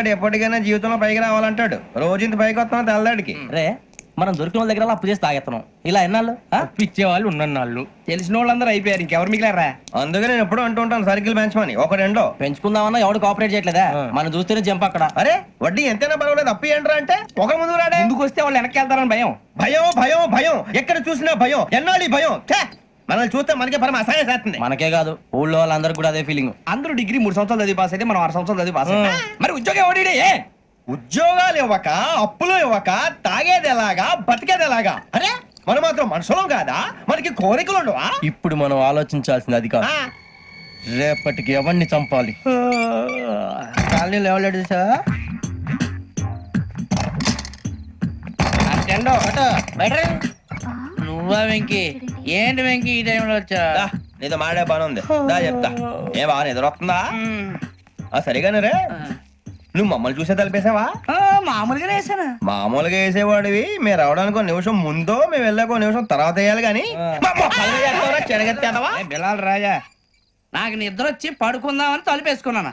ఆడు ఎప్పటికైనా జీవితంలో పైకి రావాలంటాడు. రోజు ఇంత పైకి వస్తాం తెల్లడికి రే మనం దొరికిన వాళ్ళ దగ్గర అప్పు చేసి తాగెత్తనం ఇలా ఎన్నాళ్ళు? ఆ? పిచ్చే వాళ్ళు ఉన్నన్నాళ్ళు. తెలిసిన వాళ్ళందరూ అయిపోయారు ఇంకెవరు మిగిలారా అందుకే నేను ఎప్పుడూ అంటూ ఉంటాను సర్కిల్ బెంచ్ మని ఒక రెండో. పెంచుకుందామన్నా ఎవడు కోఆపరేట్ చేయట్లేదా? మనం చూస్తేనే జంప్ అక్కడ. అరే వడ్డీ ఎంతైనా పర్వాలేదు అప్పు ఏంట్రా అంటే? ఒక ముందు రాడే. ముందుకు వస్తే వాళ్ళు వెనక్కి వెళ్తారని భయం. భయం భయం భయం. ఎక్కడ చూసినా భయం. ఎన్నాళ్ళు భయం! మనల్ని చూస్తే మనకే పరమ అసహాయం చేస్తుంది. మనకే కాదు ఊళ్ళో వాళ్ళందరికీ కూడా అదే ఫీలింగ్ అందరూ డిగ్రీ మూడు సంవత్సరాలు చదివి పాస్ అయితే మనం ఆరు సంవత్సరాలు చదివి పాస్ అయ్యాం. మరి ఉద్యోగం ఎవడి ఉద్యోగాలు ఇవ్వక అప్పులు ఇవ్వక తాగేది ఎలాగా బతికేది ఎలాగా? అరే మనం మాత్రం మనుషులం కాదా? మనకి కోరికలు ఉండవా? ఇప్పుడు మనం ఆలోచించాల్సింది అది కాదు. ఆ, రేపటికి ఎవరిని చంపాలి? కాలనీలో ఎవరు సార్ నువ్వా వెంకీ? ఏంటి వెంకీ ఈ టైంలో వచ్చా దా, నీతో మాడే పని ఉంది. దా చెప్తా. ఏ బాగా నిద్రొస్తుందా? ఆ సరిగానే రే. నువ్వు మమ్మల్ని చూసే తలిపేసావా? మామూలుగానే వేసాను. మామూలుగా వేసేవాడివి. మేము రావడానికి ఒక నిమిషం ముందో మేము వెళ్ళాక ఒక నిమిషం తర్వాత వేయాలి కానీ బిలాల్ రాజా నాకు నిద్ర వచ్చి పడుకుందామని తలుపేసుకున్నాను.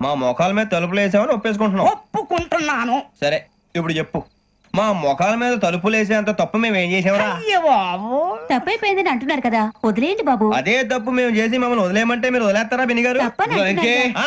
మా మోకాల మీద తలుపులు వేసామని ఒప్పేసుకుంటున్నావు ఒప్పుకుంటున్నాను. సరే ఇప్పుడు చెప్పు. మా మొఖాల మీద తలుపులు వేసేంత తప్పు మేము ఏం చేసామరా అయ్య బాబు. తప్పైపోయిందని అంటున్నారు కదా వదిలేయండి బాబు. అదే తప్పు మేము చేసి మమ్మల్ని వదిలేయమంటే మీరు వదిలేస్తారా బిని గారు తప్పని అంటున్నారు కదా.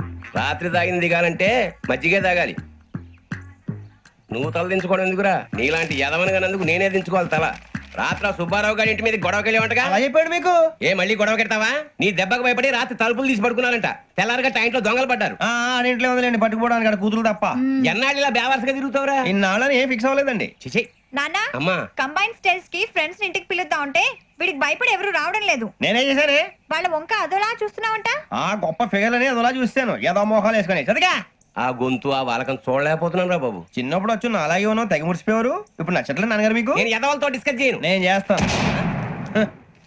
రాత్రి తాగింది దిగాలంటే మజ్జిగే తాగాలి. నువ్వు తల దించుకోవడం ఎందుకురా? నీలాంటి యదవనగానందుకు నేనే దించుకోవాలి తల. రాత్రి సుబ్బారావు గారి ఇంటి మీద గొడవకి వెళ్ళేవంటగా అలా చెప్పాడు మీకు? ఏ మళ్ళీ గొడవ కెడతావా? నీ దెబ్బకు భయపడి రాత్రి తలుపులు తీసి పడుకున్నారంట. తెల్లారగా టైంట్లో దొంగలు పడ్డారు. ఉందిలేండి పట్టుకుపోవడానికి అక్కడ కూతురు తప్ప. ఎన్నాళ్ళు ఇలా బేవర్స్గా తిరుగుతావురా? ఇన్నాళ్ళని ఏం ఫిక్స్ అవ్వలేదండి. చిచి నాన్న అమ్మా. కంబైన్ స్టైల్స్కి ఫ్రెండ్స్ ఇంటికి పిలుద్దాం అంటే వీడికి భయపడి ఎవరు రావడం లేదు. నేనేం చేశానే? వాళ్ళ వంక అదోలా చూస్తున్నావంట? ఆ గొప్ప ఫిగర్ అని అదోలా చూస్తాను. ఏదో మోహాలు వేసుకొని. చదిగా ఆ గొంతు ఆ వాలకం చూడలేకపోతున్నాను రా బాబు. చిన్నప్పుడు వచ్చి నా అలాగే ఉన్నావు తెగ ముడిచిపోయారు ఇప్పుడు నచ్చట్లేదు నాన్నగారు మీకు. నేను యదవలతో డిస్కస్ చేయను. నేను చేస్తాను.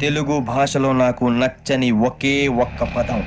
తెలుగు భాషలో నాకు నచ్చని ఒకే ఒక్క పదం.